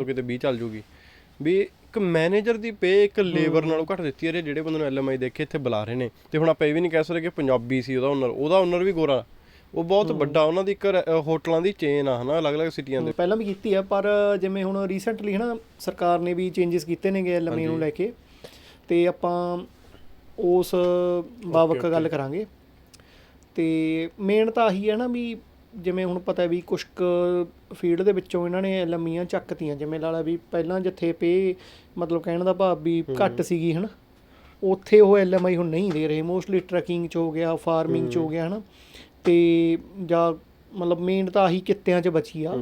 ਤੋਂ ਕਿਤੇ 20 ਚੱਲ ਜੂਗੀ। ਵੀ ਇੱਕ ਮੈਨੇਜਰ ਦੀ ਪੇ ਇੱਕ ਲੇਬਰ ਨਾਲੋਂ ਘੱਟ ਦਿੱਤੀ ਹੈ ਜਿਹੜੇ ਬੰਦੇ ਨੂੰ ਐਲਐਮਆਈ ਦੇਖ ਕੇ ਇੱਥੇ ਬੁਲਾ ਰਹੇ ਨੇ। ਤੇ ਹੁਣ ਆਪਾਂ ਇਹ ਵੀ ਨਹੀਂ ਕਹਿ ਸਕਦੇ ਕਿ ਪੰਜਾਬੀ ਸੀ ਉਹਦਾ ਓਨਰ ਉਹਦਾ ਓਨਰ ਵੀ ਗੋਰਾ। ਉਹ ਬਹੁਤ ਵੱਡਾ ਉਹਨਾਂ ਦੀ ਇੱਕ ਹੋਟਲਾਂ ਦੀ ਚੇਨ ਆ ਹਨਾ ਅਲੱਗ-ਅਲੱਗ ਸਿਟੀਆਂ ਦੇ। ਪਹਿਲਾਂ ਵੀ ਕੀਤੀ ਆ ਪਰ ਜਿਵੇਂ ਹੁਣ ਰੀਸੈਂਟਲੀ ਹਨਾ ਸਰਕਾਰ ਨੇ ਵੀ ਚੇਂਜਸ ਕੀਤੇ ਨੇਗੇ ਐਲਐਮਆਈ ਨੂੰ ਲੈ ਕੇ। ਤੇ ਆਪਾਂ ਉਸ ਬਾਬਕ ਗੱਲ ਕਰਾਂਗੇ। ਤੇ ਮੇਨ ਤਾਂ ਆਹੀ ਹੈ ਨਾ ਵੀ ਜਿਵੇਂ ਹੁਣ ਪਤਾ ਵੀ ਕੁਝ ਕੁ ਫੀਲਡ ਦੇ ਵਿੱਚੋਂ ਇਹਨਾਂ ਨੇ ਐਲਐਮਈਆਂ ਚੱਕਤੀਆਂ ਜਿਵੇਂ ਲਾਲਾ ਵੀ ਪਹਿਲਾਂ ਜਿੱਥੇ ਪੇ ਮਤਲਬ ਕਹਿਣ ਦਾ ਭਾਵ ਵੀ ਘੱਟ ਸੀਗੀ ਹਨਾ? ਉੱਥੇ ਉਹ ਐਲਐਮਆਈ ਹੁਣ ਨਹੀਂ ਦੇ ਰਹੇ ਮੋਸਟਲੀ ਟਰੱਕਿੰਗ ਚ ਹੋ ਗਿਆ ਫਾਰਮਿੰਗ ਚ ਹੋ ਗਿਆ ਹਨਾ? ਤੇ ਜਾਂ ਮਤਲਬ ਮੇਨ ਤਾਂ ਆਹੀ ਕਿੱਤਿਆਂ ਚ ਬਚੀ ਆ।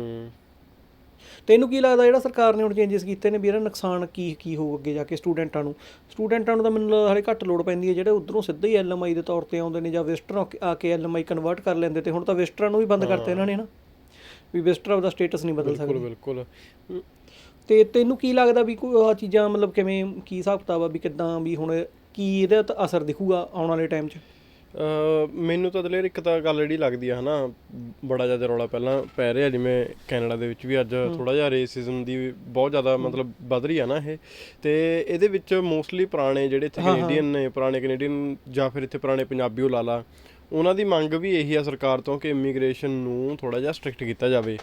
ਤੈਨੂੰ ਕੀ ਲੱਗਦਾ ਜਿਹੜਾ ਸਰਕਾਰ ਨੇ ਹੁਣ ਚੇਂਜਸ ਕੀਤੇ ਨੇ ਵੀ ਇਹਦਾ ਨੁਕਸਾਨ ਕੀ ਕੀ ਹੋਊ ਅੱਗੇ ਜਾ ਕੇ ਸਟੂਡੈਂਟਾਂ ਨੂੰ? ਸਟੂਡੈਂਟਾਂ ਨੂੰ ਤਾਂ ਮੈਨੂੰ ਲੱਗਦਾ ਹਾਲੇ ਘੱਟ ਲੋੜ ਪੈਂਦੀ ਹੈ ਜਿਹੜੇ ਉਧਰੋਂ ਸਿੱਧਾ ਹੀ ਐਲਐਮਆਈ ਦੇ ਤੌਰ ਤੇ ਆਉਂਦੇ ਨੇ ਜਾਂ ਵਿਜ਼ਟਰ ਆ ਕੇ ਐਲਐਮਆਈ ਕਨਵਰਟ ਕਰ ਲੈਂਦੇ ਤੇ ਹੁਣ ਤਾਂ ਵਿਜ਼ਟਰਾਂ ਨੂੰ ਵੀ ਬੰਦ ਕਰਤਾ ਇਹਨਾਂ ਨੇ ਨਾ। ਵੀ ਵਿਜ਼ਟਰ ਦਾ ਸਟੇਟਸ ਨਹੀਂ ਬਦਲ ਸਕਦੇ। ਬਿਲਕੁਲ। ਬਿਲਕੁਲ ਤੇ ਤੈਨੂੰ ਕੀ ਲੱਗਦਾ ਵੀ ਕੋਈ ਆ ਚੀਜ਼ਾਂ ਮਤਲਬ ਕਿਵੇਂ ਕੀ ਹਿਸਾਬ ਕਿਤਾਬ ਆ ਵੀ ਕਿੱਦਾਂ ਵੀ ਹੁਣ ਕੀ ਇਹਦਾ ਅਸਰ ਦਿਖੂਗਾ ਆਉਣ ਵਾਲੇ ਟਾਈਮ 'ਚ? ਮੈਨੂੰ ਤਾਂ ਦਲੇਰ ਇੱਕ ਤਾਂ ਗੱਲ ਜਿਹੜੀ ਲੱਗਦੀ ਆ ਹਨਾ ਬੜਾ ਜ਼ਿਆਦਾ ਰੌਲਾ ਪਹਿਲਾਂ ਪੈ ਰਿਹਾ ਜਿਵੇਂ ਕੈਨੇਡਾ ਦੇ ਵਿੱਚ ਵੀ ਅੱਜ ਥੋੜਾ ਜਿਹਾ ਰੇਸਿਜ਼ਮ ਦੀ ਬਹੁਤ ਜ਼ਿਆਦਾ ਮਤਲਬ ਵੱਧ ਰਹੀ ਆ ਨਾ ਇਹ। ਤੇ ਇਹਦੇ ਵਿੱਚ ਮੋਸਟਲੀ ਪੁਰਾਣੇ ਜਿਹੜੇ ਇੱਥੇ ਕੈਨੇਡੀਅਨ ਨੇ ਪੁਰਾਣੇ ਕੈਨੇਡੀਅਨ ਜਾਂ ਫਿਰ ਇੱਥੇ ਪੁਰਾਣੇ ਪੰਜਾਬੀ ਉਹ ਲਾ ਲਾ ਉਹਨਾਂ ਦੀ ਮੰਗ ਵੀ ਇਹੀ ਆ ਸਰਕਾਰ ਤੋਂ ਕਿ ਇਮੀਗ੍ਰੇਸ਼ਨ ਨੂੰ ਥੋੜਾ ਜਿਹਾ ਸਟ੍ਰਿਕਟ ਕੀਤਾ ਜਾਵੇ।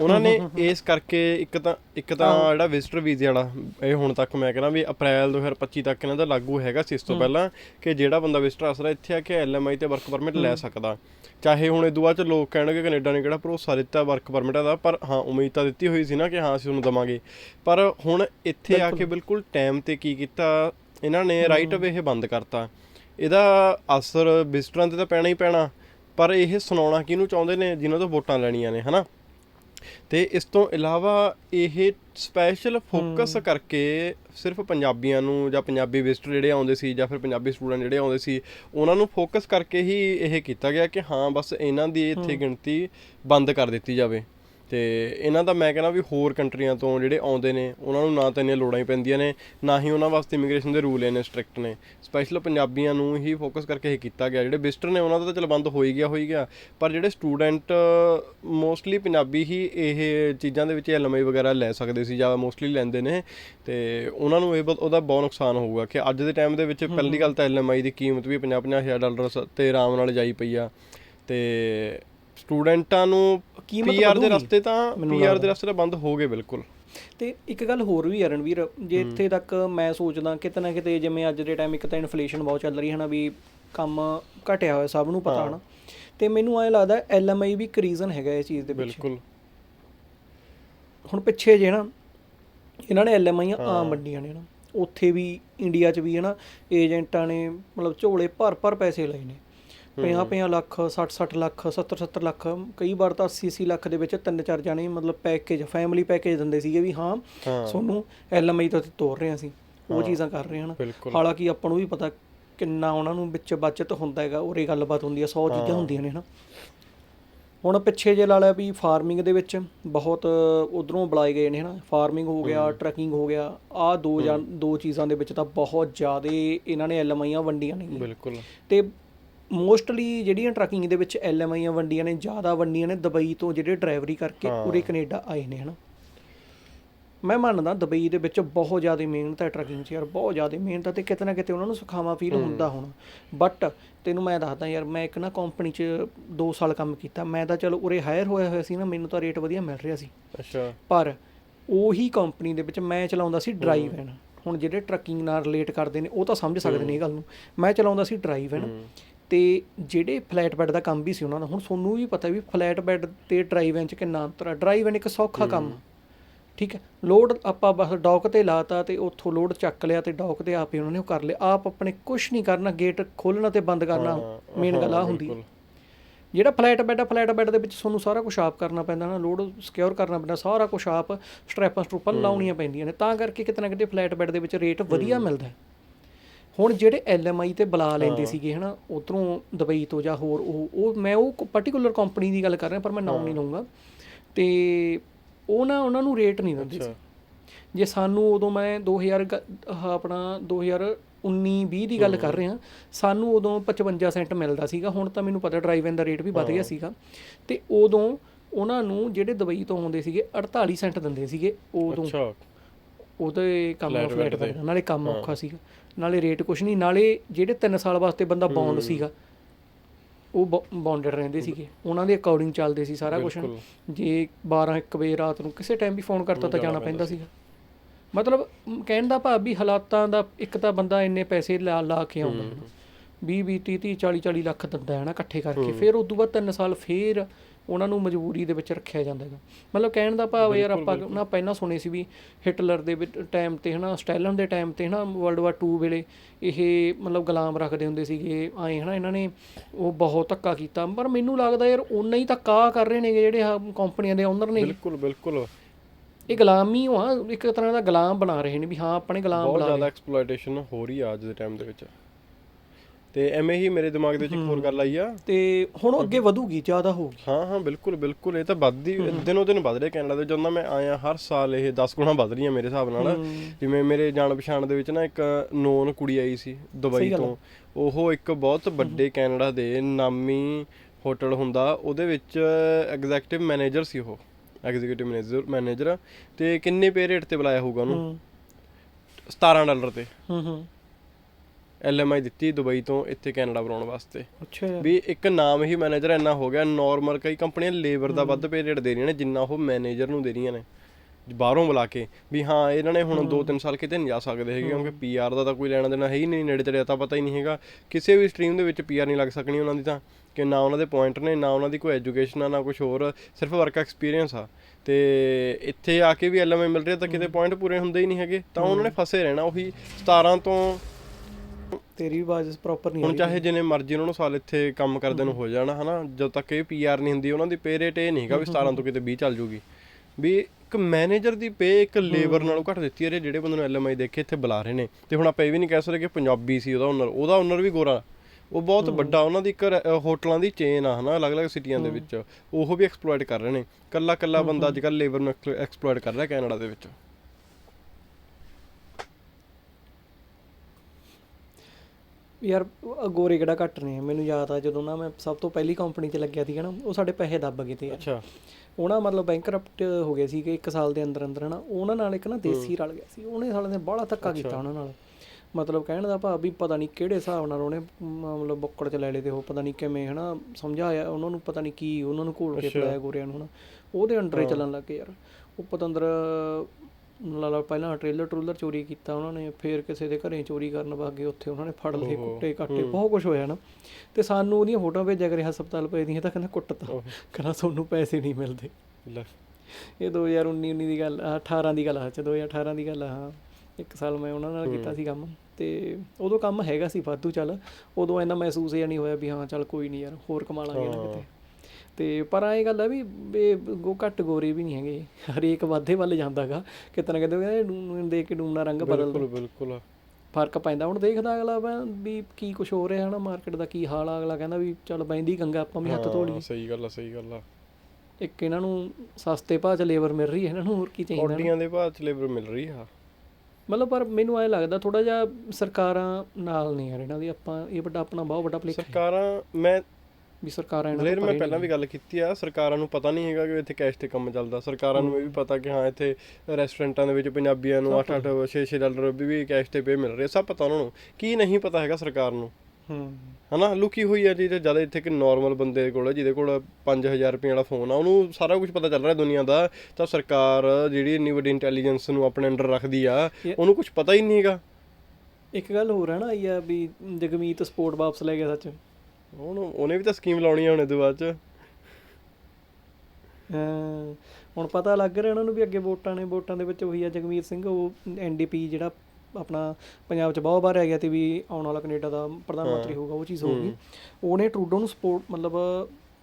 ਉਹਨਾਂ ਨੇ ਇਸ ਕਰਕੇ ਇੱਕ ਤਾਂ ਇੱਕ ਤਾਂ ਜਿਹੜਾ ਵਿਜ਼ਟਰ ਵੀਜ਼ੇ ਵਾਲਾ ਇਹ ਹੁਣ ਤੱਕ ਮੈਂ ਕਹਿੰਦਾ ਵੀ ਅਪ੍ਰੈਲ 2025 ਤੱਕ ਇਹਨਾਂ ਦਾ ਲਾਗੂ ਹੈਗਾ ਸੀ ਇਸ ਤੋਂ ਪਹਿਲਾਂ ਕਿ ਜਿਹੜਾ ਬੰਦਾ ਵਿਜ਼ਟਰ ਆਸਰਾ ਇੱਥੇ ਆ ਕੇ ਐਲਐਮਆਈ ਤੇ ਵਰਕ ਪਰਮਿਟ ਲੈ ਸਕਦਾ। ਚਾਹੇ ਹੁਣ ਇਹ ਦੁਆ ਚ ਲੋਕ ਕਹਿਣਗੇ ਕੈਨੇਡਾ ਨੇ ਕਿਹੜਾ ਭਰੋਸਾ ਦਿੱਤਾ ਵਰਕ ਪਰਮਿਟ ਦਾ ਪਰ ਹਾਂ ਉਮੀਦ ਤਾਂ ਦਿੱਤੀ ਹੋਈ ਸੀ ਨਾ ਕਿ ਹਾਂ ਅਸੀਂ ਉਹਨੂੰ ਦਵਾਂਗੇ। ਪਰ ਹੁਣ ਇੱਥੇ ਆ ਕੇ ਬਿਲਕੁਲ। ਟਾਈਮ ਤੇ ਕੀ ਕੀਤਾ ਇਹਨਾਂ ਨੇ ਰਾਈਟ ਅਵੇ ਇਹ ਬੰਦ ਕਰਤਾ। ਇਹਦਾ ਅਸਰ ਵਿਜ਼ਟਰਾਂ ਤੇ ਤਾਂ ਪੈਣਾ ਹੀ ਪੈਣਾ ਪਰ ਇਹ ਸੁਣਾਉਣਾ ਕਿਹਨੂੰ ਚਾਹੁੰਦੇ ਨੇ? ਜਿਨ੍ਹਾਂ ਤੋਂ ਵੋਟਾਂ ਲੈਣੀਆਂ ਨੇ ਹਨਾ? ਤੇ ਇਸ ਤੋਂ ਇਲਾਵਾ ਇਹ ਸਪੈਸ਼ਲ ਫੋਕਸ ਕਰਕੇ ਸਿਰਫ ਪੰਜਾਬੀਆਂ ਨੂੰ ਜਾਂ ਪੰਜਾਬੀ ਵਿਜ਼ਟਰ ਜਿਹੜੇ ਆਉਂਦੇ ਸੀ ਜਾਂ ਫਿਰ ਪੰਜਾਬੀ ਸਟੂਡੈਂਟ ਜਿਹੜੇ ਆਉਂਦੇ ਸੀ ਉਹਨਾਂ ਨੂੰ ਫੋਕਸ ਕਰਕੇ ਹੀ ਇਹ ਕੀਤਾ ਗਿਆ ਕਿ ਹਾਂ ਬਸ ਇਹਨਾਂ ਦੀ ਇੱਥੇ ਗਿਣਤੀ ਬੰਦ ਕਰ ਦਿੱਤੀ ਜਾਵੇ। ਤੇ ਇਹਨਾਂ ਦਾ ਮੈਂ ਕਹਿੰਦਾ ਵੀ ਹੋਰ ਕੰਟਰੀਆਂ ਤੋਂ ਜਿਹੜੇ ਆਉਂਦੇ ਨੇ ਉਹਨਾਂ ਨੂੰ ਨਾ ਤਾਂ ਇੰਨੀਆਂ ਲੋੜਾਂ ਹੀ ਪੈਂਦੀਆਂ ਨੇ ਨਾ ਹੀ ਉਹਨਾਂ ਵਾਸਤੇ ਇਮੀਗ੍ਰੇਸ਼ਨ ਦੇ ਰੂਲ ਇੰਨੇ ਸਟ੍ਰਿਕਟ ਨੇ। ਸਪੈਸ਼ਲ ਪੰਜਾਬੀਆਂ ਨੂੰ ਹੀ ਫੋਕਸ ਕਰਕੇ ਇਹ ਕੀਤਾ ਗਿਆ। ਜਿਹੜੇ ਵਿਜ਼ਟਰ ਨੇ ਉਹਨਾਂ ਦਾ ਤਾਂ ਚਲ ਬੰਦ ਹੋ ਹੀ ਗਿਆ ਹੋ ਹੀ ਗਿਆ। ਪਰ ਜਿਹੜੇ ਸਟੂਡੈਂਟ ਮੋਸਟਲੀ ਪੰਜਾਬੀ ਹੀ ਇਹ ਚੀਜ਼ਾਂ ਦੇ ਵਿੱਚ ਐਲਐਮਆਈ ਵਗੈਰਾ ਲੈ ਸਕਦੇ ਸੀ ਜਾਂ ਮੋਸਟਲੀ ਲੈਂਦੇ ਨੇ। ਤੇ ਉਹਨਾਂ ਨੂੰ ਇਹ ਉਹਦਾ ਬਹੁਤ ਨੁਕਸਾਨ ਹੋਊਗਾ ਕਿ ਅੱਜ ਦੇ ਟਾਈਮ ਦੇ ਵਿੱਚ ਪਹਿਲੀ ਗੱਲ ਤਾਂ ਐਲਐਮਆਈ ਦੀ ਕੀਮਤ ਵੀ 50-50 ਹਜ਼ਾਰ ਡਾਲਰ ਸ- ਤੇ ਆਰਾਮ ਨਾਲ ਜਾਈ ਪਈ ਆ। ਤੇ ਸਟੂਡੈਂਟਾਂ ਨੂੰ ਪੀਆਰ ਦੇ ਰਸਤੇ ਤਾਂ ਪੀਆਰ ਦੇ ਰਸਤੇ ਤਾਂ ਬੰਦ ਹੋ ਗਏ ਬਿਲਕੁਲ। ਤੇ ਇੱਕ ਗੱਲ ਹੋਰ ਵੀ ਹੈ ਰਣਵੀਰ ਜੇ ਇੱਥੇ ਤੱਕ ਮੈਂ ਸੋਚਦਾ ਕਿਤੇ ਨਾ ਕਿਤੇ ਜਿਵੇਂ ਅੱਜ ਦੇ ਟਾਈਮ ਇੱਕ ਤਾਂ ਇਨਫਲੇਸ਼ਨ ਬਹੁਤ ਚੱਲ ਰਹੀ ਹੈ ਨਾ ਵੀ ਕੰਮ ਘਟਿਆ ਹੋਇਆ ਸਭ ਨੂੰ ਪਤਾ ਹਨਾ। ਤੇ ਮੈਨੂੰ ਐਂ ਲੱਗਦਾ ਐਲਐਮਆਈ ਵੀ ਇੱਕ ਰੀਜ਼ਨ ਹੈਗਾ ਇਸ ਚੀਜ਼ ਦੇ ਪਿੱਛੇ। ਬਿਲਕੁਲ। ਹੁਣ ਪਿੱਛੇ ਜੇ ਨਾ ਇਹਨਾਂ ਨੇ ਐਲਐਮਆਈਆਂ ਆਮ ਵੰਡੀਆਂ ਨੇ ਨਾ ਉੱਥੇ ਵੀ ਇੰਡੀਆ 'ਚ ਵੀ ਹੈ ਨਾ ਏਜੰਟਾਂ ਨੇ ਮਤਲਬ ਝੋਲੇ ਭਰ ਭਰ ਪੈਸੇ ਲਏ ਨੇ। 50 50 ਲੱਖ 60 60 ਲੱਖ 70 70 ਲੱਖ ਕਈ ਵਾਰ ਤਾਂ 80 80 ਲੱਖ ਦੇ ਵਿੱਚ ਤਿੰਨ ਚਾਰ ਜਾਣੇ ਮਤਲਬ ਪੈਕੇਜ ਫੈਮਿਲੀ ਪੈਕੇਜ ਦਿੰਦੇ ਸੀਗੇ ਵੀ ਹਾਂ ਤੁਹਾਨੂੰ ਐਲਐਮਆਈ ਤੋਂ ਤੋਰ ਰਹੇ ਅਸੀਂ ਉਹ ਚੀਜ਼ਾਂ ਕਰ ਰਹੇ ਹਨ। ਹਾਲਾਂਕਿ ਆਪਾਂ ਨੂੰ ਵੀ ਪਤਾ ਕਿੰਨਾ ਉਹਨਾਂ ਨੂੰ ਵਿੱਚ ਬਚਤ ਹੁੰਦਾ ਹੈਗਾ ਉਰੇ ਗੱਲਬਾਤ ਹੁੰਦੀ ਹੈ। 100 ਚੀਜ਼ਾਂ ਹੁੰਦੀਆਂ ਨੇ ਹਨਾ। ਹੁਣ ਪਿੱਛੇ ਜੇ ਲਾ ਲਿਆ ਵੀ ਫਾਰਮਿੰਗ ਦੇ ਵਿੱਚ ਬਹੁਤ ਉਧਰੋਂ ਬੁਲਾਏ ਗਏ ਨੇ ਹਨਾ ਫਾਰਮਿੰਗ ਹੋ ਗਿਆ ਟਰੱਕਿੰਗ ਹੋ ਗਿਆ ਆ ਦੋ ਜਾਂ ਦੋ ਚੀਜ਼ਾਂ ਦੇ ਵਿੱਚ ਤਾਂ ਬਹੁਤ ਜ਼ਿਆਦਾ ਇਹਨਾਂ ਨੇ ਐਲਐਮਆਈਆਂ ਵੰਡੀਆਂ ਨੇ। ਬਿਲਕੁਲ। ਤੇ ਮੋਸਟਲੀ ਜਿਹੜੀਆਂ ਟਰੱਕਿੰਗ ਦੇ ਵਿੱਚ ਐਲਐਮਆਈਆਂ ਵੰਡੀਆਂ ਨੇ ਜ਼ਿਆਦਾ ਵੰਡੀਆਂ ਨੇ ਦੁਬਈ ਤੋਂ ਜਿਹੜੇ ਡਰਾਈਵਰੀ ਕਰਕੇ ਉਰੇ ਕੈਨੇਡਾ ਆਏ ਨੇ ਹਨਾ। ਮੈਂ ਮੰਨਦਾ ਦੁਬਈ ਦੇ ਵਿੱਚ ਬਹੁਤ ਜ਼ਿਆਦਾ ਮਿਹਨਤ ਹੈ ਟਰੱਕਿੰਗ 'ਚ ਯਾਰ ਬਹੁਤ ਜ਼ਿਆਦਾ ਮਿਹਨਤ ਹੈ ਤੇ ਕਿਤੇ ਨਾ ਕਿਤੇ ਉਹਨਾਂ ਨੂੰ ਸੁਖਾਵਾ ਫੀਲ ਹੁੰਦਾ ਹੋਣਾ। ਬਟ ਤੈਨੂੰ ਮੈਂ ਦੱਸਦਾ ਯਾਰ ਮੈਂ ਇੱਕ ਨਾ ਕੰਪਨੀ 'ਚ 2 ਸਾਲ ਕੰਮ ਕੀਤਾ। ਮੈਂ ਤਾਂ ਚਲੋ ਉਰੇ ਹਾਇਰ ਹੋਇਆ ਹੋਇਆ ਸੀ ਨਾ ਮੈਨੂੰ ਤਾਂ ਰੇਟ ਵਧੀਆ ਮਿਲ ਰਿਹਾ ਸੀ। ਅੱਛਾ। ਪਰ ਉਹੀ ਕੰਪਨੀ ਦੇ ਵਿੱਚ ਮੈਂ ਚਲਾਉਂਦਾ ਸੀ ਡਰਾਈਵ ਐਨ ਹੁਣ ਜਿਹੜੇ ਟਰੱਕਿੰਗ ਨਾਲ ਰਿਲੇਟ ਕਰਦੇ ਨੇ ਉਹ ਤਾਂ ਸਮਝ ਸਕਦੇ ਨੇ ਇਹ ਗੱਲ ਨੂੰ। ਮੈਂ ਚਲਾਉਂਦਾ ਸੀ ਡਰਾਈਵ ਐਨ ਤੇ ਜਿਹੜੇ ਫਲੈਟ ਬੈੱਡ ਦਾ ਕੰਮ ਵੀ ਸੀ ਉਹਨਾਂ ਦਾ ਹੁਣ ਤੁਹਾਨੂੰ ਵੀ ਪਤਾ ਵੀ ਫਲੈਟ ਬੈੱਡ ਤੇ ਡਰਾਈਵ ਐਨ ਚ ਕਿੰਨਾ ਅੰਤਰ ਆ ਡਰਾਈਵ ਐਨ ਇੱਕ ਸੌਖਾ ਕੰਮ। ਠੀਕ ਹੈ ਲੋਡ ਆਪਾਂ ਬਸ ਡੌਕ ਤੇ ਲਾਤਾ ਤੇ ਉੱਥੋਂ ਲੋਡ ਚੱਕ ਲਿਆ ਤੇ ਡੌਕ ਤੇ ਆਪੇ ਉਹਨਾਂ ਨੇ ਉਹ ਕਰ ਲਿਆ ਆਪ ਆਪਣੇ ਕੁਝ ਨਹੀਂ ਕਰਨਾ ਗੇਟ ਖੋਲਣਾ ਤੇ ਬੰਦ ਕਰਨਾ ਮੇਨ ਗੱਲ ਆ ਹੁੰਦੀ ਹੈ। ਜਿਹੜਾ ਫਲੈਟ ਬੈੱਡ ਆ ਫਲੈਟ ਬੈੱਡ ਦੇ ਵਿੱਚ ਤੁਹਾਨੂੰ ਸਾਰਾ ਕੁਝ ਆਪ ਕਰਨਾ ਪੈਂਦਾ ਨਾ ਲੋਡ ਸਿਕਿਉਰ ਕਰਨਾ ਪੈਂਦਾ ਸਾਰਾ ਕੁਝ ਆਪ ਸਟ੍ਰੈਪਾਂ ਸਟਰੂਪਾਂ ਲਾਉਣੀਆਂ ਪੈਂਦੀਆਂ ਨੇ। ਤਾਂ ਕਰਕੇ ਕਿਤੇ ਨਾ ਕਿਤੇ ਫਲੈਟ ਬੈੱਡ ਦੇ ਵਿੱਚ ਰੇਟ ਵਧੀਆ ਮਿਲਦਾ ਹੈ। ਹੁਣ ਜਿਹੜੇ ਐਲਐਮਆਈ ਤੇ ਬੁਲਾ ਲੈਂਦੇ ਸੀਗੇ ਹਨਾ ਉਧਰੋਂ ਦੁਬਈ ਤੋਂ ਜਾਂ ਹੋਰ ਉਹ ਉਹ ਮੈਂ ਉਹ ਪਾਰਟਿਕੂਲਰ ਕੰਪਨੀ ਦੀ ਗੱਲ ਕਰ ਰਿਹਾ ਪਰ ਮੈਂ ਨਾਮ ਨਹੀਂ ਲਵਾਂਗਾ ਤੇ ਉਹ ਨਾ ਉਹਨਾਂ ਨੂੰ ਰੇਟ ਨਹੀਂ ਦਿੰਦੇ ਸੀ। ਜੇ ਸਾਨੂੰ ਉਦੋਂ ਮੈਂ 2000 ਗ- ਆਹ ਆਪਣਾ 2019 20 ਦੀ ਗੱਲ ਕਰ ਰਿਹਾ ਸਾਨੂੰ ਉਦੋਂ 55 ਸੈਂਟ ਮਿਲਦਾ ਸੀਗਾ। ਹੁਣ ਤਾਂ ਮੈਨੂੰ ਪਤਾ ਡਰਾਈਵ ਇਨ ਦਾ ਰੇਟ ਵੀ ਵਧ ਗਿਆ ਸੀਗਾ। ਤੇ ਉਦੋਂ ਉਹਨਾਂ ਨੂੰ ਜਿਹੜੇ ਦੁਬਈ ਤੋਂ ਆਉਂਦੇ ਸੀਗੇ 48 ਸੈਂਟ ਦਿੰਦੇ ਸੀਗੇ ਉਦੋਂ। ਅੱਛਾ। ਉਹਦੇ ਕੰਮ ਫਲੈਟ ਨਾਲੇ ਕੰਮ ਔਖਾ ਸੀਗਾ। ਨਾਲੇ ਰੇਟ ਕੁਛ ਨਹੀਂ ਨਾਲੇ ਜਿਹੜੇ 3 ਸਾਲ ਵਾਸਤੇ ਬੰਦਾ ਬੌਂਡ ਸੀਗਾ ਉਹ ਬੌਂਡਡ ਰਹਿੰਦੇ ਸੀਗੇ। ਉਹਨਾਂ ਦੇ ਅਕੋਰਡਿੰਗ ਚੱਲਦੇ ਸੀ ਸਾਰਾ ਕੁਝ ਬਿਲਕੁਲ। ਜੇ 12 1 ਵਜੇ ਰਾਤ ਨੂੰ ਕਿਸੇ ਟਾਈਮ ਵੀ ਫੋਨ ਕਰਤਾ ਤਾਂ ਜਾਣਾ ਪੈਂਦਾ ਸੀਗਾ। ਮਤਲਬ ਕਹਿਣ ਦਾ ਭਾਵ ਵੀ ਹਾਲਾਤਾਂ ਦਾ ਇੱਕ ਤਾਂ ਬੰਦਾ ਇੰਨੇ ਪੈਸੇ ਲਾ ਲਾ ਕੇ ਆਉਂਦਾ। 20 20 30 30 40 40 ਲੱਖ ਦਿੰਦਾ ਹੈ ਨਾ ਇਕੱਠੇ ਕਰਕੇ। ਫਿਰ ਉਸ ਤੋਂ ਬਾਅਦ 3 ਸਾਲ ਫੇਰ ਉਹਨਾਂ ਨੂੰ ਮਜਬੂਰੀ ਦੇ ਵਿੱਚ ਰੱਖਿਆ ਜਾਂਦਾ ਹੈਗਾ। ਮਤਲਬ ਕਹਿਣ ਦਾ ਭਾਵ ਯਾਰ ਆਪਾਂ ਨਾ ਪਹਿਲਾਂ ਸੁਣੇ ਸੀ ਵੀ ਹਿਟਲਰ ਦੇ ਟਾਈਮ ਤੇ ਹਨਾ ਸਟੈਲਨ ਦੇ ਟਾਈਮ ਤੇ ਹਨਾ ਵਰਲਡ ਵਾਰ 2 ਵੇਲੇ ਇਹ ਮਤਲਬ ਗੁਲਾਮ ਰੱਖਦੇ ਹੁੰਦੇ ਸੀਗੇ ਆਏ ਹਨਾ ਇਹਨਾਂ ਨੇ ਉਹ ਬਹੁਤ ਧੱਕਾ ਕੀਤਾ। ਪਰ ਮੈਨੂੰ ਲੱਗਦਾ ਯਾਰ ਉਨਾ ਹੀ ਧੱਕਾ ਕਰ ਰਹੇ ਨੇਗੇ ਜਿਹੜੇ ਆ ਕੰਪਨੀਆਂ ਦੇ ਓਨਰ ਨੇ। ਬਿਲਕੁਲ ਬਿਲਕੁਲ। ਇਹ ਗੁਲਾਮੀ ਹੋ ਆ ਇੱਕ ਤਰ੍ਹਾਂ ਦਾ ਗੁਲਾਮ ਬਣਾ ਰਹੇ ਨੇ ਵੀ ਹਾਂ ਆਪਣੇ ਗੁਲਾਮ ਬਹੁਤ ਬਣਾ ਜ਼ਿਆਦਾ ਐਕਸਪਲੋਇਟੇਸ਼ਨ ਹੋ ਰਹੀ ਆ ਅੱਜ ਦੇ ਟਾਈਮ ਦੇ ਵਿੱਚ। ਤੇ ਐਵੇਂ ਹੀ ਮੇਰੇ ਦਿਮਾਗ ਦੇ ਵਿੱਚ ਇੱਕ ਹੋਰ ਗੱਲ ਆਈ ਆ। ਤੇ ਹੁਣ ਉਹ ਅੱਗੇ ਵਧੂਗੀ ਜ਼ਿਆਦਾ ਹੋਊਗੀ। ਹਾਂ ਹਾਂ ਬਿਲਕੁਲ ਬਿਲਕੁਲ ਇਹ ਤਾਂ ਵੱਧਦੀ ਦਿਨੋ ਦਿਨ ਵੱਧ ਰਿਹਾ ਕੈਨੇਡਾ ਦੇ ਜਦੋਂ ਮੈਂ ਆਇਆ ਹਰ ਸਾਲ ਇਹ 10 ਗੁਣਾ ਵੱਧ ਰਹੀ ਹੈ ਮੇਰੇ ਹਿਸਾਬ ਨਾਲ। ਜਿਵੇਂ ਮੇਰੇ ਜਾਣ ਪਛਾਣ ਦੇ ਵਿੱਚ ਨਾ ਇੱਕ ਨੋਨ ਕੁੜੀ ਆਈ ਸੀ ਦੁਬਈ ਤੋਂ। ਉਹ ਇੱਕ ਬਹੁਤ ਵੱਡੇ ਕੈਨੇਡਾ ਦੇ ਨਾਮੀ ਹੋਟਲ ਹੁੰਦਾ ਉਹਦੇ ਵਿੱਚ ਐਗਜ਼ੈਕਟਿਵ ਮੈਨੇਜਰ ਸੀ ਉਹ ਐਗਜ਼ੀਕਿਊਟਿਵ ਮੈਨੇਜਰ ਮੈਨੇਜਰ ਤੇ ਕਿੰਨੇ ਪੇ ਰੇਟ ਤੇ ਬੁਲਾਇਆ ਹੋਊਗਾ ਉਹਨੂੰ? ਹੂੰ। 17 ਡਾਲਰ ਤੇ। ਹੂੰ ਹੂੰ। ਐਲਐਮਆਈ ਦਿੱਤੀ ਦੁਬਈ ਤੋਂ ਇੱਥੇ ਕੈਨੇਡਾ ਬਣਾਉਣ ਵਾਸਤੇ। ਅੱਛਾ ਵੀ ਇੱਕ ਨਾਮ ਹੀ ਮੈਨੇਜਰ ਇੰਨਾ ਹੋ ਗਿਆ ਨਾਰਮਲ ਕਈ ਕੰਪਨੀਆਂ ਲੇਬਰ ਦਾ ਵੱਧ ਪੇ ਰੇਟ ਦੇ ਰਹੀਆਂ ਨੇ ਜਿੰਨਾ ਉਹ ਮੈਨੇਜਰ ਨੂੰ ਦੇ ਰਹੀਆਂ ਨੇ। ਬਾਹਰੋਂ ਬੁਲਾ ਕੇ ਵੀ ਹਾਂ ਇਹਨਾਂ ਨੇ ਹੁਣ 2-3 ਸਾਲ ਕਿਤੇ ਨਹੀਂ ਜਾ ਸਕਦੇ ਹੈਗੇ ਕਿਉਂਕਿ ਪੀਆਰ ਦਾ ਤਾਂ ਕੋਈ ਲੈਣਾ ਦੇਣਾ ਹੈ ਹੀ ਨਹੀਂ ਨੇੜੇ ਤੇੜੇ ਤਾਂ ਪਤਾ ਹੀ ਨਹੀਂ ਹੈਗਾ। ਕਿਸੇ ਵੀ ਸਟਰੀਮ ਦੇ ਵਿੱਚ ਪੀਆਰ ਨਹੀਂ ਲੱਗ ਸਕਣੀ ਉਹਨਾਂ ਦੀ ਤਾਂ ਕਿ ਨਾ ਉਹਨਾਂ ਦੇ ਪੁਆਇੰਟ ਨੇ ਨਾ ਉਹਨਾਂ ਦੀ ਕੋਈ ਐਜੂਕੇਸ਼ਨ ਆ ਨਾ ਕੁਝ ਹੋਰ ਸਿਰਫ ਵਰਕ ਐਕਸਪੀਰੀਅੰਸ ਆ। ਤੇ ਇੱਥੇ ਆ ਕੇ ਵੀ ਐਲਐਮਆਈ ਮਿਲ ਰਿਹਾ ਤਾਂ ਕਿਤੇ ਪੁਆਇੰਟ ਪੂਰੇ ਹੁੰਦੇ ਹੀ ਨਹੀਂ ਹੈਗੇ। ਤਾਂ ਉਹਨਾਂ ਨੇ ਫਸੇ ਰਹਿਣਾ ਉਹੀ 17 ਤੋਂ ਤੇਰੀ ਆਵਾਜ਼ ਪ੍ਰੋਪਰ ਨਹੀਂ ਆ ਹੁਣ ਚਾਹੇ ਜਿੰਨੇ ਮਰਜ਼ੀ ਉਹਨਾਂ ਨੂੰ ਸਾਲ ਇੱਥੇ ਕੰਮ ਕਰਦੇ ਨੂੰ ਹੋ ਜਾਣਾ ਹਨਾ? ਜਦੋਂ ਤੱਕ ਇਹ ਪੀਆਰ ਨਹੀਂ ਹੁੰਦੀ ਉਹਨਾਂ ਦੀ ਪੇ ਰੇਟ ਇਹ ਨਹੀਂ ਹੈਗਾ ਵੀ 17 ਤੋਂ ਕਿਤੇ 20 ਚੱਲ ਜੂਗੀ। ਵੀ ਇੱਕ ਮੈਨੇਜਰ ਦੀ ਪੇ ਇੱਕ ਲੇਬਰ ਨਾਲੋਂ ਘੱਟ ਦਿੱਤੀ ਹੈ ਜਿਹੜੇ ਬੰਦੇ ਨੂੰ ਐਲਐਮਆਈ ਦੇਖੇ ਇੱਥੇ ਬੁਲਾ ਰਹੇ ਨੇ। ਤੇ ਹੁਣ ਆਪਾਂ ਇਹ ਵੀ ਨਹੀਂ ਕਹਿ ਸਕਦੇ ਕਿ ਪੰਜਾਬੀ ਸੀ ਉਹਦਾ ਓਨਰ ਉਹਦਾ ਓਨਰ ਵੀ ਗੋਰਾ। ਉਹ ਬਹੁਤ ਵੱਡਾ ਉਹਨਾਂ ਦੀ ਇੱਕ ਹੋਟਲਾਂ ਦੀ ਚੇਨ ਆ ਹਨਾ? ਅਲੱਗ-ਅਲੱਗ ਸਿਟੀਆਂ ਦੇ ਵਿੱਚ। ਉਹ ਵੀ ਐਕਸਪਲੋਇਟ ਕਰ ਰਹੇ ਨੇ। ਕੱਲਾ ਕੱਲਾ ਬੰਦਾ ਅੱਜ ਕੱਲ ਲੇਬਰ ਨੂੰ ਐਕਸਪਲੋਇਟ ਕਰ ਰਿਹਾ ਕੈਨੇਡਾ ਦੇ ਵਿੱਚ। ਯਾਰ ਉਹ ਗੋਰੇ ਕਿਹੜਾ ਘੱਟ ਨੇ? ਮੈਨੂੰ ਯਾਦ ਆ ਜਦੋਂ ਨਾ ਮੈਂ ਸਭ ਤੋਂ ਪਹਿਲੀ ਕੰਪਨੀ 'ਚ ਲੱਗਿਆ ਸੀਗਾ ਨਾ ਉਹ ਸਾਡੇ ਪੈਸੇ ਦੱਬ ਗਏ ਤੇ ਅੱਛਾ। ਉਹਨਾਂ ਮਤਲਬ ਬੈਂਕਰਪਟ ਹੋ ਗਏ ਸੀਗੇ 1 ਸਾਲ ਦੇ ਅੰਦਰ ਅੰਦਰ ਨਾ ਉਹਨਾਂ ਨਾਲ ਇੱਕ ਨਾ ਦੇਸੀ ਰਲ ਗਿਆ ਸੀ। ਉਹਨੇ ਸਾਲੇ ਨੇ ਬਾਹਲਾ ਧੱਕਾ ਕੀਤਾ ਉਹਨਾਂ ਨਾਲ। ਮਤਲਬ ਕਹਿਣ ਦਾ ਭਾਵ ਵੀ ਪਤਾ ਨਹੀਂ ਕਿਹੜੇ ਹਿਸਾਬ ਨਾਲ ਉਹਨੇ ਮਤਲਬ ਬੁੱਕੜ ਚ ਲੈ ਲਏ ਤੇ ਉਹ ਪਤਾ ਨਹੀਂ ਕਿਵੇਂ ਹਨਾ? ਸਮਝਾਇਆ ਉਹਨਾਂ ਨੂੰ ਪਤਾ ਨਹੀਂ ਕੀ ਉਹਨਾਂ ਨੂੰ ਘੋਲ ਕੇ ਪਿਲਾਇਆ ਗੋਰਿਆਂ ਨੂੰ ਹਨਾ? ਉਹਦੇ ਅੰਡਰ ਚੱਲਣ ਲੱਗੇ ਯਾਰ। ਉਹ ਪਤੰਦਰ ਲਾ ਲਾ ਪਹਿਲਾਂ ਟ੍ਰੇਲਰ ਟਰੂਲਰ ਚੋਰੀ ਕੀਤਾ ਉਹਨਾਂ ਨੇ ਫੇਰ ਕਿਸੇ ਦੇ ਘਰੇ ਚੋਰੀ ਕਰਨ ਵਾਗੇ ਉੱਥੇ ਉਹਨਾਂ ਨੇ ਫੜ ਲਏ ਕੁੱਟੇ ਕਾਟੇ ਬਹੁਤ ਕੁਝ ਹੋਇਆ ਨਾ। ਤੇ ਸਾਨੂੰ ਉਹਦੀਆਂ ਫੋਟੋਆਂ ਭੇਜਿਆ ਕਰੇ ਹਸਪਤਾਲ ਪਏ ਦੀਆਂ ਤਾਂ ਕਹਿੰਦਾ ਕੁੱਟਤਾ। ਕਹਿੰਦਾ ਤੁਹਾਨੂੰ ਪੈਸੇ ਨਹੀਂ ਮਿਲਦੇ। ਇਹ 2019 19 ਦੀ ਗੱਲ ਆ, 18 ਦੀ ਗੱਲ ਆ ਚ 2018 ਦੀ ਗੱਲ ਆ ਹਾਂ। ਇੱਕ ਸਾਲ ਮੈਂ ਉਹਨਾਂ ਨਾਲ ਕੀਤਾ ਸੀ ਕੰਮ। ਤੇ ਉਦੋਂ ਕੰਮ ਹੈਗਾ ਸੀ ਵਾਧੂ ਚੱਲ। ਉਦੋਂ ਇੰਨਾ ਮਹਿਸੂਸ ਜਿਹਾ ਨਹੀਂ ਹੋਇਆ ਵੀ ਹਾਂ ਚੱਲ ਕੋਈ ਨਹੀਂ ਯਾਰ ਹੋਰ ਕਮਾ ਲਾਂਗੇ ਨਾ ਕਿਤੇ। ਤੇ ਪਰ ਇਹ ਗੱਲ ਆ ਵੀ ਇਹ ਗੋ ਘੱਟ ਗੋਰੇ ਵੀ ਨਹੀਂ ਹੈਗੇ। ਹਰੇਕ ਵਾਧੇ ਵੱਲ ਜਾਂਦਾਗਾ। ਕਿਤੇ ਨਾ ਕਿਤੇ ਨੂੰ ਦੇਖ ਕੇ ਡੂਨਾ ਰੰਗ ਬਦਲਦਾ। ਬਿਲਕੁਲ ਬਿਲਕੁਲ। ਫ਼ਰਕ ਪੈਂਦਾ। ਹੁਣ ਦੇਖਦਾ ਅਗਲਾ ਵਾ ਕੀ ਕੁਝ ਹੋ ਰਿਹਾ ਨਾ ਮਾਰਕੀਟ ਦਾ ਕੀ ਹਾਲ ਆ। ਅਗਲਾ ਕਹਿੰਦਾ ਵੀ ਚੱਲ ਬੈਂਦੀ ਗੰਗਾ ਆਪਾਂ ਵੀ ਹੱਥ ਧੋ ਲਈਏ ਹਾਂ, ਸਹੀ ਗੱਲ ਆ ਸਹੀ ਗੱਲ ਆ। ਇੱਕ ਇਹਨਾਂ ਨੂੰ ਸਸਤੇ ਭਾਅ 'ਚ ਲੇਬਰ ਮਿਲ ਰਹੀ ਹੈ ਇਹਨਾਂ ਨੂੰ ਹੋਰ ਕੀ ਚਾਹੀਦਾ ਕੌਡੀਆਂ ਦੇ ਭਾਅ ਚ ਲੇਬਰ ਮਿਲ ਰਹੀ ਆ। ਮਤਲਬ ਪਰ ਮੈਨੂੰ ਐ ਲੱਗਦਾ ਥੋੜਾ ਜਿਹਾ ਸਰਕਾਰਾਂ ਨਾਲ ਨਹੀਂ ਯਾਰ ਇਹਨਾਂ ਦੀ ਆਪਾਂ ਇਹ ਵੱਡਾ ਆਪਣਾ ਬਹੁਤ ਵੱਡਾ ਭੁਲੇਖਾ ਹੈ। ਸਰਕਾਰਾਂ ਮੈਂ ਵੀ ਸਰਕਾਰਾਂ ਇਹਨਾਂ ਦਲੇਰ ਮੈਂ ਪਹਿਲਾਂ ਵੀ ਗੱਲ ਕੀਤੀ ਆ ਸਰਕਾਰਾਂ ਨੂੰ ਪਤਾ ਨਹੀਂ ਹੈਗਾ ਕਿ ਇੱਥੇ ਕੈਸ਼ ਤੇ ਕੰਮ ਚੱਲਦਾ। ਸਰਕਾਰਾਂ ਨੂੰ ਇਹ ਵੀ ਪਤਾ ਕਿ ਹਾਂ ਇੱਥੇ ਰੈਸਟੋਰੈਂਟਾਂ ਦੇ ਵਿੱਚ ਪੰਜਾਬੀਆਂ ਨੂੰ 8 8 6 6 ਡਾਲਰ ਵੀ ਵੀ ਕੈਸ਼ ਤੇ ਪੇ ਮਿਲ ਰਹੇ ਸਭ ਪਤਾ ਉਹਨਾਂ ਨੂੰ। ਕੀ ਨਹੀਂ ਪਤਾ ਹੈਗਾ ਸਰਕਾਰ ਨੂੰ? ਹੂੰ। ਹਨਾ ਲੁਕੀ ਹੋਈ ਆ ਜੀ ਤੇ ਜ਼ਿਆਦਾ ਇੱਥੇ ਕਿ ਨਾਰਮਲ ਬੰਦੇ ਕੋਲ ਜਿਹਦੇ ਕੋਲ 5000 ਰੁਪਏ ਵਾਲਾ ਫੋਨ ਆ ਉਹਨੂੰ ਸਾਰਾ ਕੁਝ ਪਤਾ ਚੱਲ ਰਿਹਾ ਦੁਨੀਆ ਦਾ ਤਾਂ ਸਰਕਾਰ ਜਿਹੜੀ ਇੰਨੀ ਵੱਡੀ ਇੰਟੈਲੀਜੈਂਸ ਨੂੰ ਆਪਣੇ ਅੰਡਰ ਰੱਖਦੀ ਆ ਉਹਨੂੰ ਕੁਝ ਪਤਾ ਹੀ ਨਹੀਂ ਹੈਗਾ। ਇੱਕ ਗੱਲ ਹੋਰ ਹੈ ਨਾ ਆਈ ਆ ਵੀ ਜਗਮੀਤ ਸਪੋਰਟ ਵਾਪਸ ਲੈ ਗਿਆ ਸੱਚ। ਉਹਨੂੰ ਉਹਨੇ ਵੀ ਤਾਂ ਸਕੀਮ ਲਾਉਣੀ ਆ ਹੁਣ ਇਹਦੇ ਬਾਅਦ ਚ। ਹੁਣ ਪਤਾ ਲੱਗ ਰਿਹਾ ਉਹਨਾਂ ਨੂੰ ਵੀ ਅੱਗੇ ਵੋਟਾਂ ਨੇ ਵੋਟਾਂ ਦੇ ਵਿੱਚ ਉਹੀ ਆ ਜਗਮੀਤ ਸਿੰਘ ਉਹ ਐਨਡੀਪੀ ਜਿਹੜਾ ਆਪਣਾ ਪੰਜਾਬ 'ਚ ਬਹੁਤ ਵਾਰ ਆ ਗਿਆ ਤੇ ਵੀ ਆਉਣ ਵਾਲਾ ਕੈਨੇਡਾ ਦਾ ਪ੍ਰਧਾਨ ਮੰਤਰੀ ਹੋਊਗਾ ਉਹ ਚੀਜ਼ ਹੋਊਗੀ। ਉਹਨੇ ਟਰੂਡੋ ਨੂੰ ਸਪੋਰਟ ਮਤਲਬ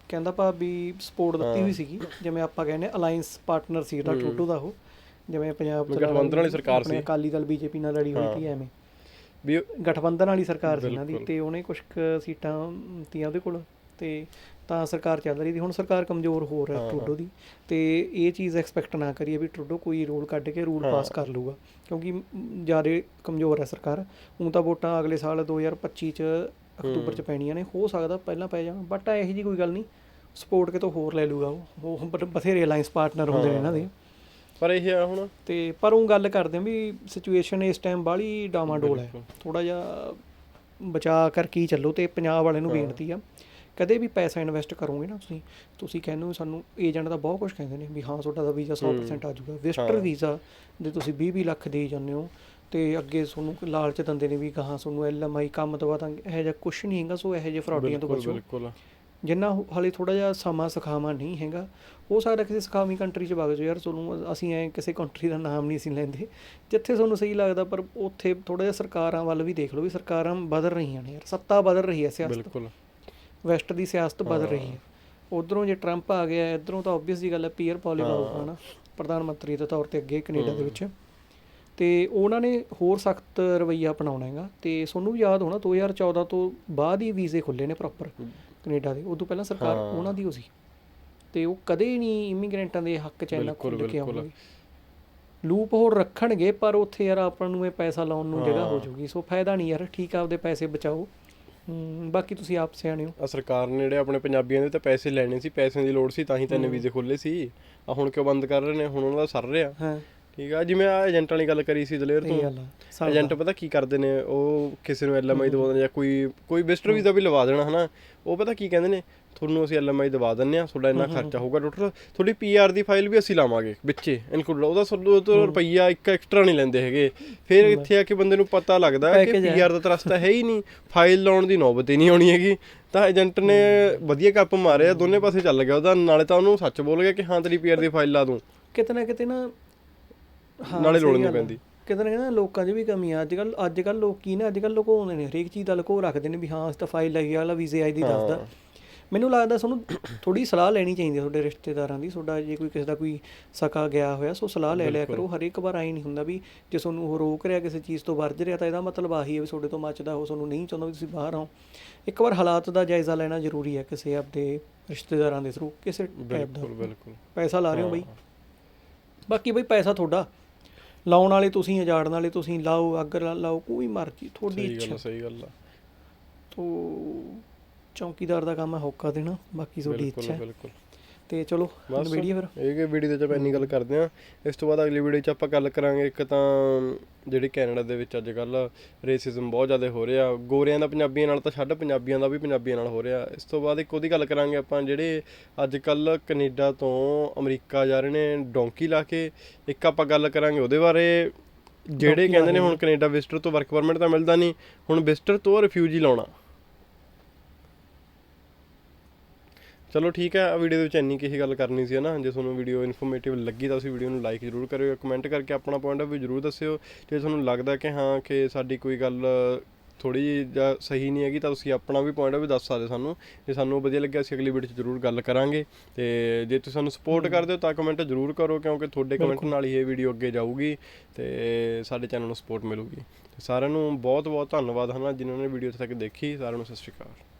ਕਹਿੰਦਾ ਭਾ ਵੀ ਸਪੋਰਟ ਦਿੱਤੀ ਹੋਈ ਸੀਗੀ ਜਿਵੇਂ ਆਪਾਂ ਕਹਿੰਦੇ ਅਲਾਈਅੰਸ ਪਾਰਟਨਰ ਸੀ ਜਿਹੜਾ ਟਰੂਡੋ ਦਾ ਉਹ ਜਿਵੇਂ ਪੰਜਾਬ 'ਚ ਗਠਬੰਧਨ ਵਾਲੀ ਸਰਕਾਰ ਆਪਣੇ ਅਕਾਲੀ ਦਲ ਬੀਜੇਪੀ ਨਾਲ ਲੜੀ ਹੋਈ ਸੀ ਐਵੇਂ। ਵੀ ਗਠਬੰਧਨ ਵਾਲੀ ਸਰਕਾਰ ਸੀ ਇਹਨਾਂ ਦੀ ਤੇ ਉਹਨੇ ਕੁਝ ਕੁ ਸੀਟਾਂ ਤੀਆਂ ਉਹਦੇ ਕੋਲ ਤੇ ਤਾਂ ਸਰਕਾਰ ਚੱਲ ਰਹੀ ਸੀ। ਹੁਣ ਸਰਕਾਰ ਕਮਜ਼ੋਰ ਹੋ ਰਹੀ ਹੈ ਟਰੂਡੋ ਦੀ ਤੇ ਇਹ ਚੀਜ਼ ਐਕਸਪੈਕਟ ਨਾ ਕਰੀਏ ਵੀ ਟਰੂਡੋ ਕੋਈ ਰੂਲ ਕੱਢ ਕੇ ਰੂਲ ਪਾਸ ਕਰ ਲੂਗਾ ਕਿਉਂਕਿ ਜ਼ਿਆਦਾ ਕਮਜ਼ੋਰ ਹੈ ਸਰਕਾਰ। ਹੁਣ ਤਾਂ ਵੋਟਾਂ ਅਗਲੇ ਸਾਲ 2025 ਚ ਅਕਤੂਬਰ ਚ ਪੈਣੀਆਂ ਨੇ ਹੋ ਸਕਦਾ ਪਹਿਲਾਂ ਪੈ ਜਾਣ ਬਟ ਇਹੋ ਜੀ ਕੋਈ ਗੱਲ ਨਹੀਂ। ਸਪੋਰਟ ਕਿਤੋਂ ਹੋਰ ਲੈ ਲੂਗਾ ਉਹ ਉਹ ਬਥੇਰੇ ਅਲਾਈਅੰਸ ਪਾਰਟਨਰ ਹੁੰਦੇ ਨੇ ਇਹਨਾਂ ਦੇ। ਪਰ ਇਹ ਆ ਹੁਣ। ਤੇ ਪਰ ਉਹ ਗੱਲ ਕਰਦੇ ਆ ਵੀ ਸਿਚੁਏਸ਼ਨ ਇਸ ਟਾਈਮ ਬਾਹਲੀ ਡਾਮਾਡੋਲ ਹੈ। ਥੋੜਾ ਜਿਹਾ ਬਚਾ ਕਰ ਕੀ ਚੱਲੋ ਤੇ ਪੰਜਾਬ ਵਾਲਿਆਂ ਨੂੰ ਬੇਨਤੀ ਆ ਕਦੇ ਵੀ ਪੈਸਾ ਇਨਵੈਸਟ ਕਰੋਗੇ ਨਾ ਤੁਸੀਂ ਤੁਸੀਂ ਕਹਿੰਦੇ ਹੋ ਸਾਨੂੰ ਏਜੰਟ ਦਾ ਬਹੁਤ ਕੁਝ ਕਹਿੰਦੇ ਨੇ ਵੀ ਹਾਂ ਤੁਹਾਡਾ ਦਾ ਵੀਜ਼ਾ 100% ਆ ਜਾਊਗਾ। ਵਿਜ਼ਟਰ ਵੀਜ਼ਾ ਦੇ ਤੁਸੀਂ 20 20 ਲੱਖ ਦੇ ਜਾਂਦੇ ਹੋ ਤੇ ਅੱਗੇ ਤੁਹਾਨੂੰ ਲਾਲਚ ਦਿੰਦੇ ਨੇ ਵੀ ਕਹਾਂ ਤੁਹਾਨੂੰ ਐਲਐਮਆਈ ਕੰਮ ਦਵਾ ਦਾਂਗੇ। ਇਹੋ ਜਿਹਾ ਕੁਝ ਨਹੀਂ ਹੈਗਾ ਸੋ ਇਹੋ ਜਿਹੇ ਫਰਾਡੀਆਂ ਤੋਂ ਬਚੋ। ਬਿਲਕੁਲ। ਜਿੰਨਾ ਹਲੇ ਥੋੜਾ ਜਿਹਾ ਸਮਾਂ ਸਖਾਵਾਂ ਨਹੀਂ ਹੈਗਾ ਹੋ ਸਕਦਾ ਕਿਸੇ ਸਖਾਵੀਂ ਕੰਟਰੀ 'ਚ ਵਗ ਜਾਓ ਯਾਰ ਤੁਹਾਨੂੰ ਅਸੀਂ ਐ ਕਿਸੇ ਕੰਟਰੀ ਦਾ ਨਾਮ ਨਹੀਂ ਸੀ ਲੈਂਦੇ ਜਿੱਥੇ ਤੁਹਾਨੂੰ ਸਹੀ ਲੱਗਦਾ ਪਰ ਉੱਥੇ ਥੋੜਾ ਜਿਹਾ ਸਰਕਾਰਾਂ ਵੱਲ ਵੀ ਦੇਖ ਲਓ ਵੀ ਸਰਕਾਰਾਂ ਬਦਲ ਰਹੀਆਂ ਨੇ ਯਾਰ ਸੱਤਾ ਬਦਲ ਰਹੀ ਹੈ ਸਿਆਸਤ। ਬਿਲਕੁਲ। ਵੈਸਟ ਦੀ ਸਿਆਸਤ ਬਦਲ ਰਹੀ ਹੈ। ਉਧਰੋਂ ਜੇ ਟਰੰਪ ਆ ਗਿਆ ਇਧਰੋਂ ਤਾਂ ਆਬਵੀਅਸ ਜੀ ਗੱਲ ਹੈ ਪੀਅਰ ਪੋਲੀਗਾ ਹੋਊਗਾ ਨਾ ਪ੍ਰਧਾਨ ਮੰਤਰੀ ਦੇ ਤੌਰ ਤੇ ਅੱਗੇ ਕੈਨੇਡਾ ਦੇ ਵਿੱਚ। ਤੇ ਉਹਨਾਂ ਨੇ ਹੋਰ ਸਖਤ ਰਵੱਈਆ ਅਪਣਾਉਣਾ ਹੈਗਾ ਤੇ ਤੁਹਾਨੂੰ ਵੀ ਯਾਦ ਹੋਣਾ 2014 ਤੋਂ ਬਾਅਦ ਹੀ ਵੀਜ਼ੇ ਖੁੱਲੇ ਨੇ ਪ੍ਰੋਪਰ ਕੈਨੇਡਾ ਦੇ ਉਦੋਂ ਪਹਿਲਾਂ ਸਰਕਾਰ ਉਹਨਾਂ ਦੀ ਹੋ ਸੀ। ਤੇ ਉਹ ਕਦੇ ਨਹੀਂ ਇਮੀਗ੍ਰੈਂਟਾਂ ਦੇ ਹੱਕ ਚ ਇੰਨਾ ਖੁੱਲ ਕੇ। ਆਉਣਗੇ ਲੂਪ ਹੋਰ ਰੱਖਣਗੇ ਪਰ ਉੱਥੇ ਯਾਰ ਆਪਾਂ ਨੂੰ ਇਹ ਪੈਸਾ ਲਾਉਣ ਨੂੰ ਜਗ੍ਹਾ ਹੋ ਜਾਊਗੀ। ਸੋ ਫਾਇਦਾ ਨਹੀਂ ਯਾਰ ਠੀਕ ਆ ਆਪਦੇ ਪੈਸੇ ਬਚਾਓ। ਬਾਕੀ ਤੁਸੀਂ ਆਪ ਸਿਆਣੇ ਹੋ ਆ ਸਰਕਾਰ ਨੇ ਜਿਹੜੇ ਆਪਣੇ ਪੰਜਾਬੀਆਂ ਦੇ ਤਾਂ ਪੈਸੇ ਲੈਣੇ ਸੀ ਪੈਸਿਆਂ ਦੀ ਲੋੜ ਸੀ ਤਾਂ ਹੀ ਤਾਂ ਵੀਜ਼ੇ ਖੋਲੇ ਸੀ। ਆ ਹੁਣ ਕਿਉਂ ਬੰਦ ਕਰ ਰਹੇ ਨੇ? ਹੁਣ ਉਹਨਾਂ ਦਾ ਸਰ ਰਿਹਾ। ਹਾਂ। ਠੀਕ ਆ ਜਿਵੇਂ ਆ ਏਜੰਟ ਵਾਲੀ ਗੱਲ ਕਰੀ ਸੀ ਦਲੇਰ ਤੋਂ ਗੱਲ ਆ ਏਜੰਟ ਪਤਾ ਕੀ ਕਰਦੇ ਨੇ ਉਹ ਕਿਸੇ ਨੂੰ ਐਲਐਮਆਈ ਦਵਾ ਦਿੰਦੇ ਜਾਂ ਕੋਈ ਕੋਈ ਵਿਜ਼ਟਰ ਵੀਜ਼ਾ ਵੀ ਲਵਾ ਦੇਣਾ ਹਨਾ? ਉਹ ਪਤਾ ਕੀ ਕਹਿੰਦੇ ਨੇ ਤੁਹਾਨੂੰ ਅਸੀਂ ਐਲਐਮਆਈ ਦਵਾ ਦਿੰਨੇ ਆ ਤੁਹਾਡਾ ਇੰਨਾ ਖਰਚਾ ਹੋਊਗਾ ਟੋਟਲ ਤੁਹਾਡੀ ਪੀਆਰ ਦੀ ਫਾਈਲ ਵੀ ਅਸੀਂ ਲਾਵਾਂਗੇ ਵਿੱਚੇ ਇਨਕਲੂਡ ਉਹਦਾ ਸਾਨੂੰ ਤੋਂ ਰੁਪਈਆ ਇੱਕ ਐਕਸਟਰਾ ਨਹੀਂ ਲੈਂਦੇ ਹੈਗੇ। ਫਿਰ ਇੱਥੇ ਆ ਕੇ ਬੰਦੇ ਨੂੰ ਪਤਾ ਲੱਗਦਾ ਕਿ Package ਹੈ। ਪੀਆਰ ਦਾ ਤਾਂ ਰਸਤਾ ਹੈ ਹੀ ਨਹੀਂ। ਫਾਈਲ ਲਾਉਣ ਦੀ ਨੌਬਤ ਹੀ ਨਹੀਂ ਆਉਣੀ ਹੈਗੀ। ਤਾਂ ਏਜੰਟ ਨੇ ਵਧੀਆ ਕੱਪ ਮਾਰਿਆ ਦੋਨੇ ਪਾਸੇ ਚੱਲ ਗਿਆ ਉਹਦਾ। ਨਾਲੇ ਤਾਂ ਉਹਨੂੰ ਸੱਚ ਬੋਲ ਗਿਆ ਕਿ ਹਾਂ ਤੇਰੀ ਪੀਆਰ ਦੀ ਫਾਈਲ ਲਾ ਦੂੰ। ਕਿਤੇ ਨਾ ਕਿਤੇ ਨਾ ਹਾਂ, ਨਾਲੇ ਲੋੜ ਸਹੀ ਨਹੀਂ ਗੱਲ ਆ। ਪੈਂਦੀ। ਕਿਤੇ ਨਾ ਕਿਤੇ ਨਾ ਲੋਕਾਂ 'ਚ ਵੀ ਕਮੀ ਆ। ਅੱਜ ਕੱਲ ਅੱਜ ਕੱਲ ਲੋਕ ਕੀ ਨੇ ਅੱਜ ਕੱਲ ਲੁਕਾਉਂਦੇ ਨੇ ਹਰੇਕ ਚੀਜ਼ ਦਾ ਲੁਕੋ ਰੱਖਦੇ ਨੇ ਵੀ ਹਾਂ ਅਸੀਂ ਤਾਂ ਫਾਈਲ ਲੱਗੀ ਵਾਲਾ ਵੀਜ਼ੇ ਆਈ ਦੀ ਦੱਸਦਾ। ਮੈਨੂੰ ਲੱਗਦਾ ਤੁਹਾਨੂੰ ਥੋੜੀ ਸਲਾਹ ਲੈਣੀ ਚਾਹੀਦੀ ਹੈ ਤੁਹਾਡੇ ਰਿਸ਼ਤੇਦਾਰਾਂ ਦੀ। ਤੁਹਾਡਾ ਜੇ ਕੋਈ ਕਿਸੇ ਦਾ ਕੋਈ ਸਕਾ ਗਿਆ ਹੋਇਆ ਸੋ ਸਲਾਹ ਲੈ ਲਿਆ ਕਰੋ। ਹਰੇਕ ਵਾਰ ਆਈ ਨਹੀਂ ਹੁੰਦਾ ਵੀ ਜੇ ਤੁਹਾਨੂੰ ਉਹ ਰੋਕ ਰਿਹਾ ਕਿਸੇ ਚੀਜ਼ ਤੋਂ ਵਰਜ ਰਿਹਾ ਤਾਂ ਇਹਦਾ ਮਤਲਬ ਆਹੀ ਹੈ ਵੀ ਤੁਹਾਡੇ ਤੋਂ ਮੱਚਦਾ ਉਹ ਤੁਹਾਨੂੰ ਨਹੀਂ ਚਾਹੁੰਦਾ ਵੀ ਤੁਸੀਂ ਬਾਹਰ ਆਓ। ਇੱਕ ਵਾਰ ਹਾਲਾਤ ਦਾ ਜਾਇਜ਼ਾ ਲੈਣਾ ਜ਼ਰੂਰੀ ਹੈ ਕਿਸੇ ਆਪਦੇ ਰਿਸ਼ਤੇਦਾਰਾਂ ਦੇ ਥਰੂ ਕਿਸੇ ਟਾਈਪ ਦਾ। ਬਿਲਕੁਲ ਬਿਲਕੁਲ। ਪੈਸਾ ਲਾ ਰਹੇ ਹੋ। ਬਈ। ਬਾਕੀ ਬਈ ਪੈਸਾ ਤੁਹਾਡਾ। ਲਾਉਣ ਵਾਲੇ ਤੁਸੀਂ ਉਜਾੜਨ ਵਾਲੇ ਤੁਸੀਂ ਲਾਓ ਅੱਗ ਲਾਓ ਕੋਈ ਮਰਜ਼ੀ ਤੁਹਾਡੀ ਸਹੀ ਗੱਲ ਇੱਛਾ। ਆ, ਸਹੀ ਗੱਲ ਆ। ਤੋ ਚੌਕੀਦਾਰ ਦਾ ਕੰਮ ਹੈ ਹੋਕਾ ਦੇਣਾ ਬਾਕੀ ਤੁਹਾਡੀ ਬਿਲਕੁਲ ਇੱਛਾ ਹੈ। ਬਿਲਕੁਲ। ਤੇ ਚਲੋ ਬਸ। ਵੀਡੀਓ ਫਿਰ। ਇਹ ਕਿ ਵੀਡੀਓ ਦੇ ਚ ਆਪਾਂ ਇੰਨੀ ਗੱਲ ਕਰਦੇ ਆ ਇਸ ਤੋਂ ਬਾਅਦ ਅਗਲੀ ਵੀਡੀਓ ਚ ਆਪਾਂ ਗੱਲ ਕਰਾਂਗੇ ਇੱਕ ਤਾਂ ਜਿਹੜੀ ਕੈਨੇਡਾ ਦੇ ਵਿੱਚ ਅੱਜ ਕੱਲ ਰੇਸਿਜ਼ਮ ਬਹੁਤ ਜ਼ਿਆਦਾ ਹੋ ਰਿਹਾ। ਗੋਰਿਆਂ ਦਾ ਪੰਜਾਬੀਆਂ ਨਾਲ ਤਾਂ ਛੱਡ ਪੰਜਾਬੀਆਂ ਦਾ ਵੀ ਪੰਜਾਬੀਆਂ ਨਾਲ ਹੋ ਰਿਹਾ। ਇਸ ਤੋਂ ਬਾਅਦ ਇੱਕ ਉਹਦੀ ਗੱਲ ਕਰਾਂਗੇ ਆਪਾਂ ਜਿਹੜੇ ਅੱਜ ਕੱਲ ਕੈਨੇਡਾ ਤੋਂ ਅਮਰੀਕਾ ਜਾ ਰਹੇ ਨੇ ਡੋਂਕੀ ਲਾ ਕੇ। ਇੱਕ ਆਪਾਂ ਗੱਲ ਕਰਾਂਗੇ ਉਹਦੇ ਬਾਰੇ। ਜਿਹੜੇ ਕਹਿੰਦੇ ਨੇ ਹੁਣ ਕੈਨੇਡਾ ਵਿਜ਼ਟਰ ਤੋਂ ਵਰਕ ਪਰਮਿਟ ਤਾਂ ਮਿਲਦਾ ਨਹੀਂ। ਹੁਣ ਵਿਜ਼ਟਰ ਤੋਂ ਰਿਫਿਊਜੀ ਲਾਉਣਾ। ਚਲੋ ਠੀਕ ਹੈ ਆ ਵੀਡੀਓ ਦੇ ਵਿੱਚ ਇੰਨੀ ਕੀ ਗੱਲ ਕਰਨੀ ਸੀ ਨਾ ਜੇ ਤੁਹਾਨੂੰ ਵੀਡੀਓ ਇਨਫੋਰਮੇਟਿਵ ਲੱਗੀ ਤਾਂ ਤੁਸੀਂ ਵੀਡੀਓ ਨੂੰ ਲਾਈਕ ਜ਼ਰੂਰ ਕਰਿਓ ਕਮੈਂਟ ਕਰਕੇ ਆਪਣਾ ਪੁਆਇੰਟ ਆਫ ਵੀ ਜ਼ਰੂਰ ਦੱਸਿਓ। ਜੇ ਤੁਹਾਨੂੰ ਲੱਗਦਾ ਕਿ ਹਾਂ ਕਿ ਸਾਡੀ ਕੋਈ ਗੱਲ ਥੋੜੀ ਜਿਹੀ ਸਹੀ ਨਹੀਂ ਹੈਗੀ ਤਾਂ ਤੁਸੀਂ ਆਪਣਾ ਵੀ ਪੁਆਇੰਟ ਆਫ ਵੀ ਦੱਸ ਸਕਦੇ ਸਾਨੂੰ। ਜੇ ਸਾਨੂੰ ਵਧੀਆ ਲੱਗਿਆ ਅਸੀਂ ਅਗਲੀ ਵੀਡੀਓ 'ਚ ਜ਼ਰੂਰ ਗੱਲ ਕਰਾਂਗੇ। ਤੇ ਜੇ ਤੁਸੀਂ ਸਾਨੂੰ ਸਪੋਰਟ ਕਰਦੇ ਹੋ ਤਾਂ ਕਮੈਂਟ ਜ਼ਰੂਰ ਕਰੋ ਕਿਉਂਕਿ ਤੁਹਾਡੇ ਕਮੈਂਟ ਨਾਲ ਹੀ ਇਹ ਵੀਡੀਓ ਅੱਗੇ ਜਾਊਗੀ ਤੇ ਸਾਡੇ ਚੈਨਲ ਨੂੰ ਸਪੋਰਟ ਮਿਲੂਗੀ। ਸਾਰਿਆਂ ਨੂੰ ਬਹੁਤ ਬਹੁਤ ਧੰਨਵਾਦ ਹਨਾ ਜਿਨ੍ਹਾਂ ਨੇ ਵੀਡੀਓ ਤੱਕ ਦੇਖੀ। ਸਾਰਿਆਂ ਨੂੰ ਸਤਿ ਸ਼੍ਰੀ ਅਕਾਲ।